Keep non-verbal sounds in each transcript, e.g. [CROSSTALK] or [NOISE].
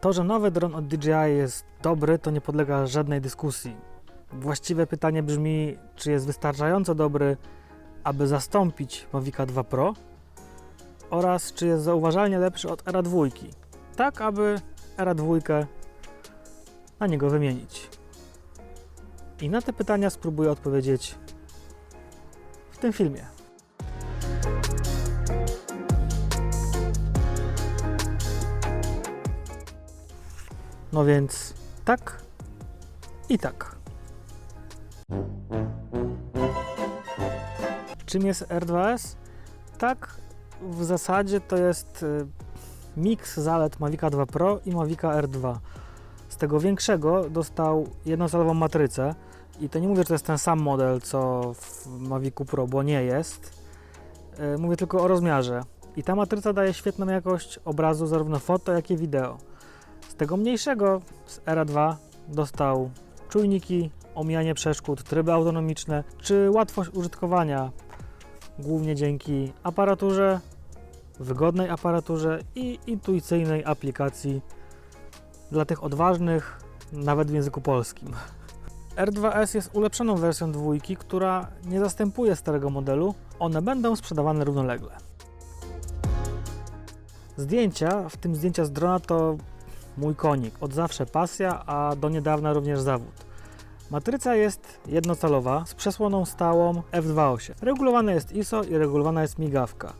To, że nowy dron od DJI jest dobry, to nie podlega żadnej dyskusji. Właściwe pytanie brzmi, czy jest wystarczająco dobry, aby zastąpić Mavica 2 Pro oraz czy jest zauważalnie lepszy od Era 2, tak aby Era 2 na niego wymienić. I na te pytania spróbuję odpowiedzieć w tym filmie. No więc tak i tak. Czym jest R2S? Tak, w zasadzie to jest y, miks zalet Mavica 2 Pro i Mavica R2. Z tego większego dostał jednocalową matrycę i to nie mówię, że to jest ten sam model co w Mavicu Pro, bo nie jest. Y, Mówię tylko o rozmiarze. I ta matryca daje świetną jakość obrazu, zarówno foto, jak i wideo. Tego mniejszego, z Era 2, dostał czujniki, omijanie przeszkód, tryby autonomiczne, czy łatwość użytkowania, głównie dzięki aparaturze, wygodnej aparaturze i intuicyjnej aplikacji dla tych odważnych, nawet w języku polskim. R2S jest ulepszoną wersją dwójki, która nie zastępuje starego modelu. One będą sprzedawane równolegle. Zdjęcia, w tym zdjęcia z drona, to mój konik. Od zawsze pasja, a do niedawna również zawód. Matryca jest jednocalowa z przesłoną stałą f2.8. Regulowane jest ISO i regulowana jest migawka.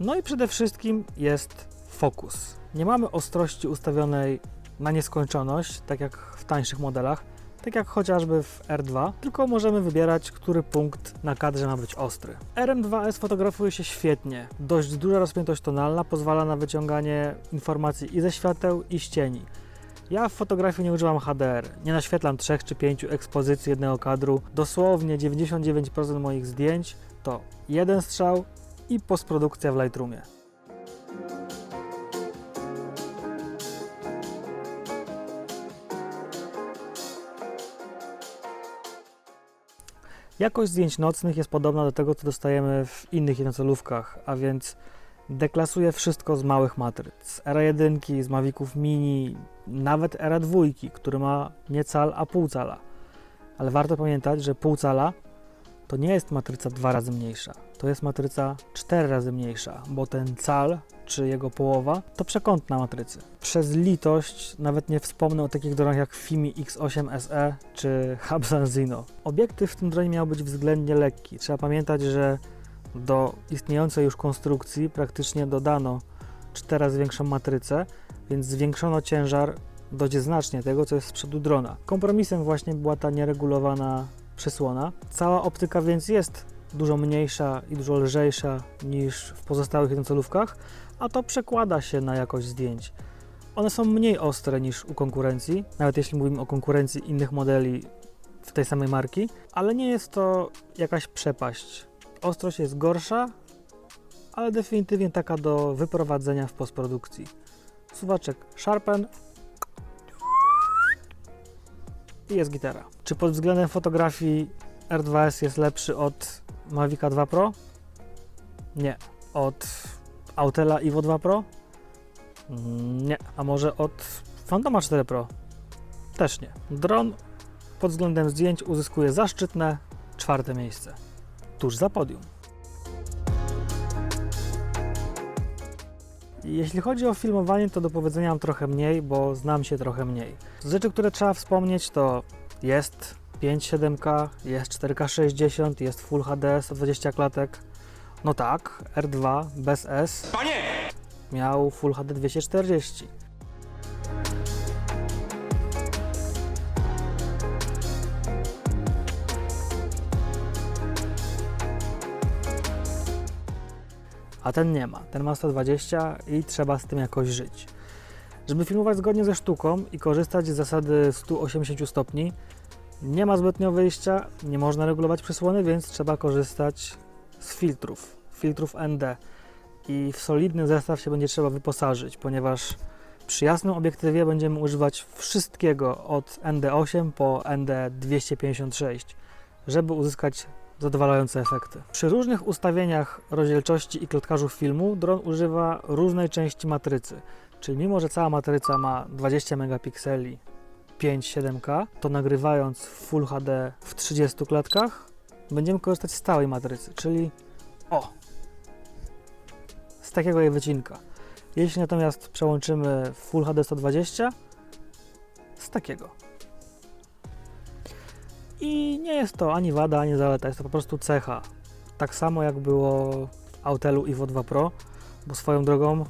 No i przede wszystkim jest fokus. Nie mamy ostrości ustawionej na nieskończoność, tak jak w tańszych modelach, tak jak chociażby w R2, tylko możemy wybierać, który punkt na kadrze ma być ostry. RM2S fotografuje się świetnie. Dość duża rozpiętość tonalna pozwala na wyciąganie informacji i ze świateł, i z cieni. Ja w fotografii nie używam HDR. Nie naświetlam 3 czy 5 ekspozycji jednego kadru. Dosłownie 99% moich zdjęć to jeden strzał i postprodukcja w Lightroomie. Jakość zdjęć nocnych jest podobna do tego, co dostajemy w innych jednocelówkach, a więc deklasuje wszystko z małych matryc. Era 1, z Maviców Mini, nawet Era 2, który ma nie cal, a pół cala. Ale warto pamiętać, że pół cala to nie jest matryca dwa razy mniejsza, to jest matryca cztery razy mniejsza, bo ten cal, czy jego połowa, to przekąt na matrycy. Przez litość nawet nie wspomnę o takich dronach jak Fimi X8 SE czy Hubsan Zino. Obiektyw w tym dronie miał być względnie lekki. Trzeba pamiętać, że do istniejącej już konstrukcji praktycznie dodano 4 razy większą matrycę, więc zwiększono ciężar dość znacznie tego, co jest z przodu drona. Kompromisem właśnie była ta nieregulowana przysłona. Cała optyka więc jest dużo mniejsza i dużo lżejsza niż w pozostałych jednocelówkach, a to przekłada się na jakość zdjęć. One są mniej ostre niż u konkurencji, nawet jeśli mówimy o konkurencji innych modeli w tej samej marki, ale nie jest to jakaś przepaść. Ostrość jest gorsza, ale definitywnie taka do wyprowadzenia w postprodukcji. Suwaczek Sharpen i jest gitara. Czy pod względem fotografii R2S jest lepszy od Mavica 2 Pro? Nie. Od Autela Evo 2 Pro? Mm, Nie. A może od Fantoma 4 Pro? Też nie. Dron pod względem zdjęć uzyskuje zaszczytne czwarte miejsce. Tuż za podium. Jeśli chodzi o filmowanie, to do powiedzenia mam trochę mniej, bo znam się trochę mniej. Z rzeczy, które trzeba wspomnieć, to jest 5.7K, jest 4K 60, jest Full HD 120 klatek. No tak, R2 bez S Panie! miał Full HD 240. A ten nie ma. Ten ma 120 i trzeba z tym jakoś żyć. Żeby filmować zgodnie ze sztuką i korzystać z zasady 180 stopni, nie ma zbytnio wyjścia, nie można regulować przysłony, więc trzeba korzystać z filtrów, filtrów ND i w solidny zestaw się będzie trzeba wyposażyć, ponieważ przy jasnym obiektywie będziemy używać wszystkiego od ND8 po ND256, żeby uzyskać zadowalające efekty. Przy różnych ustawieniach rozdzielczości i klatkarzów filmu dron używa różnej części matrycy. Czyli mimo, że cała matryca ma 20 megapikseli 5-7K, to nagrywając Full HD w 30 klatkach będziemy korzystać z stałej matrycy, czyli o, z takiego jej wycinka. Jeśli natomiast przełączymy Full HD 120, z takiego. I nie jest to ani wada, ani zaleta, jest to po prostu cecha. Tak samo jak było w Autelu Evo 2 Pro, bo swoją drogą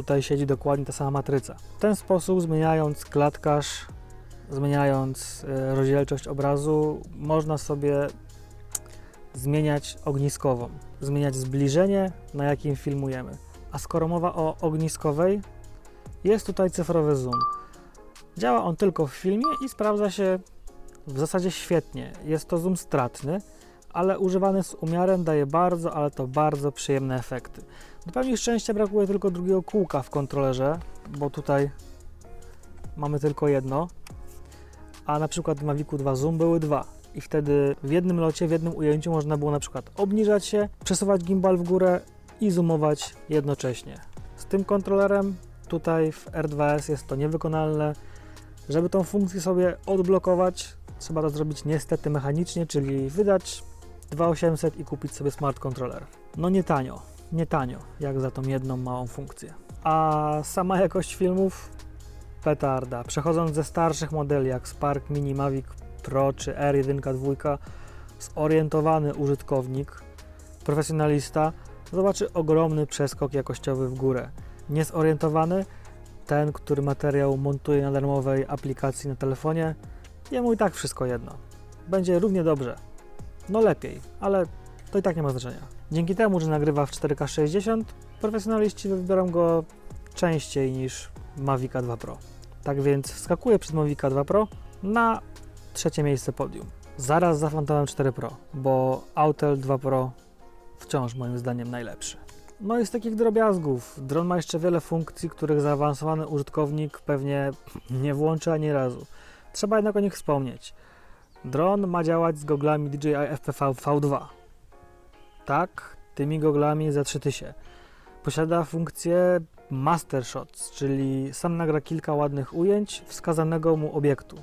tutaj siedzi dokładnie ta sama matryca. W ten sposób zmieniając klatkarz, zmieniając e, rozdzielczość obrazu, można sobie zmieniać ogniskową, zmieniać zbliżenie, na jakim filmujemy. A skoro mowa o ogniskowej, jest tutaj cyfrowy zoom. Działa on tylko w filmie i sprawdza się w zasadzie świetnie. Jest to zoom stratny, ale używany z umiarem daje bardzo, ale to bardzo przyjemne efekty. Do pewnych szczęścia brakuje tylko drugiego kółka w kontrolerze, bo tutaj mamy tylko jedno, a na przykład w Mavicu 2 Zoom były dwa. I wtedy w jednym locie, w jednym ujęciu można było na przykład obniżać się, przesuwać gimbal w górę i zoomować jednocześnie. Z tym kontrolerem tutaj w R2S jest to niewykonalne. Żeby tą funkcję sobie odblokować, trzeba to zrobić niestety mechanicznie, czyli wydać 2800 i kupić sobie smart controller. No nie tanio, nie tanio, jak za tą jedną małą funkcję. A sama jakość filmów petarda. Przechodząc ze starszych modeli jak Spark Mini Mavic Pro czy R1 2, zorientowany użytkownik, profesjonalista zobaczy ogromny przeskok jakościowy w górę. Niezorientowany, ten, który materiał montuje na darmowej aplikacji na telefonie, jemu i tak wszystko jedno. Będzie równie dobrze. No lepiej, ale to i tak nie ma znaczenia. Dzięki temu, że nagrywa w 4K 60, profesjonaliści wybiorą go częściej niż Mavica 2 Pro. Tak więc wskakuję przed Mavica 2 Pro na trzecie miejsce podium. Zaraz za Phantomem 4 Pro, bo Autel 2 Pro wciąż moim zdaniem najlepszy. No i z takich drobiazgów. Dron ma jeszcze wiele funkcji, których zaawansowany użytkownik pewnie [CLEARS THROAT] nie włączy ani razu. Trzeba jednak o nich wspomnieć. Dron ma działać z goglami DJI FPV V2. Tak, tymi goglami za 3000. Posiada funkcję Master Shots, czyli sam nagra kilka ładnych ujęć wskazanego mu obiektu.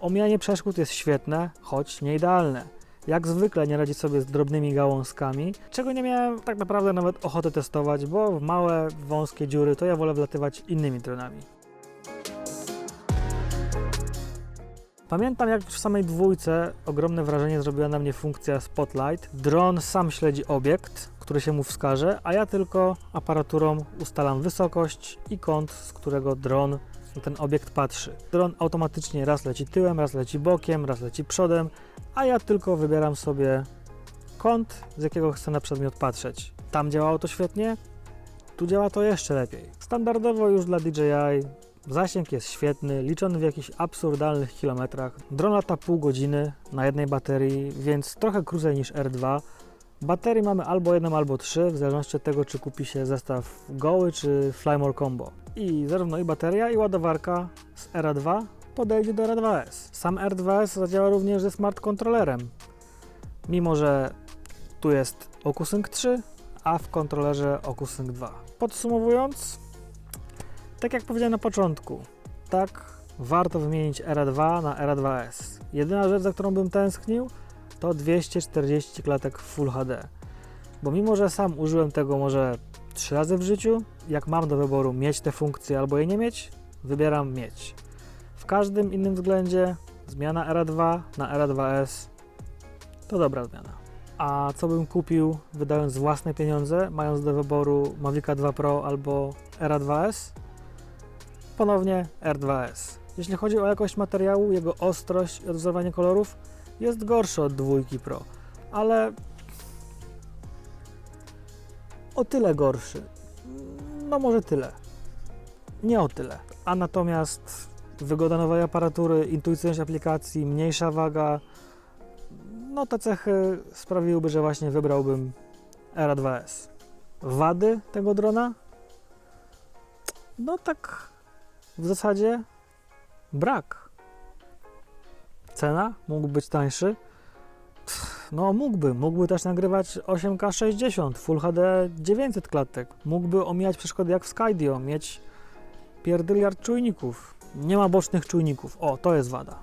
Omijanie przeszkód jest świetne, choć nie idealne. Jak zwykle nie radzi sobie z drobnymi gałązkami, czego nie miałem tak naprawdę nawet ochoty testować, bo w małe, wąskie dziury to ja wolę wlatywać innymi dronami. Pamiętam jak w samej dwójce ogromne wrażenie zrobiła na mnie funkcja Spotlight. Dron sam śledzi obiekt, który się mu wskaże, a ja tylko aparaturą ustalam wysokość i kąt, z którego dron na ten obiekt patrzy. Dron automatycznie raz leci tyłem, raz leci bokiem, raz leci przodem, a ja tylko wybieram sobie kąt, z jakiego chcę na przedmiot patrzeć. Tam działało to świetnie, tu działa to jeszcze lepiej. Standardowo już dla DJI Zasięg jest świetny, liczony w jakichś absurdalnych kilometrach. Dron lata pół godziny na jednej baterii, więc trochę krócej niż R2. Baterii mamy albo jedną, albo trzy, w zależności od tego, czy kupi się zestaw goły, czy Flymore Combo. I zarówno i bateria, i ładowarka z R2 podejdzie do R2S. Sam R2S zadziała również ze smart kontrolerem, mimo że tu jest OcuSync 3, a w kontrolerze OcuSync 2. Podsumowując, tak jak powiedziałem na początku, tak warto wymienić RA2 na RA2S. Jedyna rzecz, za którą bym tęsknił, to 240 klatek Full HD. Bo mimo, że sam użyłem tego może 3 razy w życiu, jak mam do wyboru mieć te funkcje albo je nie mieć, wybieram mieć. W każdym innym względzie zmiana RA2 na RA2S to dobra zmiana. A co bym kupił wydając własne pieniądze, mając do wyboru Mavica 2 Pro albo RA2S? Ponownie R2S. Jeśli chodzi o jakość materiału, jego ostrość i odwzorowanie kolorów jest gorszy od dwójki Pro, ale o tyle gorszy. No może tyle. Nie o tyle. A natomiast wygoda nowej aparatury, intuicyjność aplikacji, mniejsza waga, no te cechy sprawiłyby, że właśnie wybrałbym RA2S. Wady tego drona? No tak w zasadzie brak. Cena? Mógł być tańszy? No mógłby, mógłby też nagrywać 8K 60, Full HD 900 klatek. Mógłby omijać przeszkody jak w Skydio, mieć pierdyliard czujników. Nie ma bocznych czujników. O, to jest wada.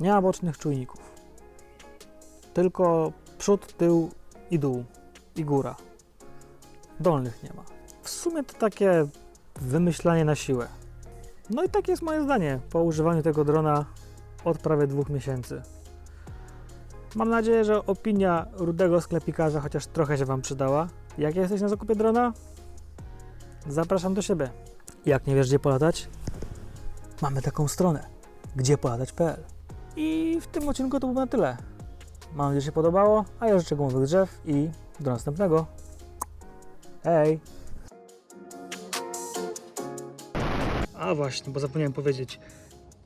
Nie ma bocznych czujników. Tylko przód, tył i dół. I góra. Dolnych nie ma. W sumie to takie wymyślanie na siłę. No i tak jest moje zdanie po używaniu tego drona od prawie dwóch miesięcy. Mam nadzieję, że opinia rudego sklepikarza chociaż trochę się Wam przydała. Jak jesteś na zakupie drona? Zapraszam do siebie. Jak nie wiesz, gdzie polatać? Mamy taką stronę gdziepolatać.pl I w tym odcinku to było na tyle. Mam nadzieję, że się podobało, a ja życzę gumowych drzew i do następnego. Hej! A właśnie, bo zapomniałem powiedzieć.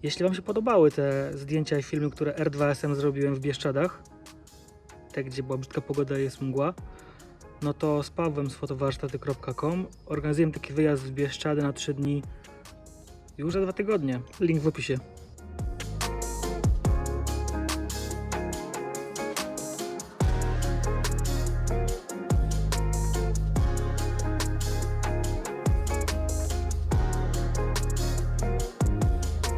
Jeśli Wam się podobały te zdjęcia i filmy, które R2SM zrobiłem w Bieszczadach, te gdzie była brzydka pogoda i jest mgła, no to z Pawłem z fotowarsztaty.com organizujemy taki wyjazd w Bieszczady na 3 dni już za dwa tygodnie. Link w opisie.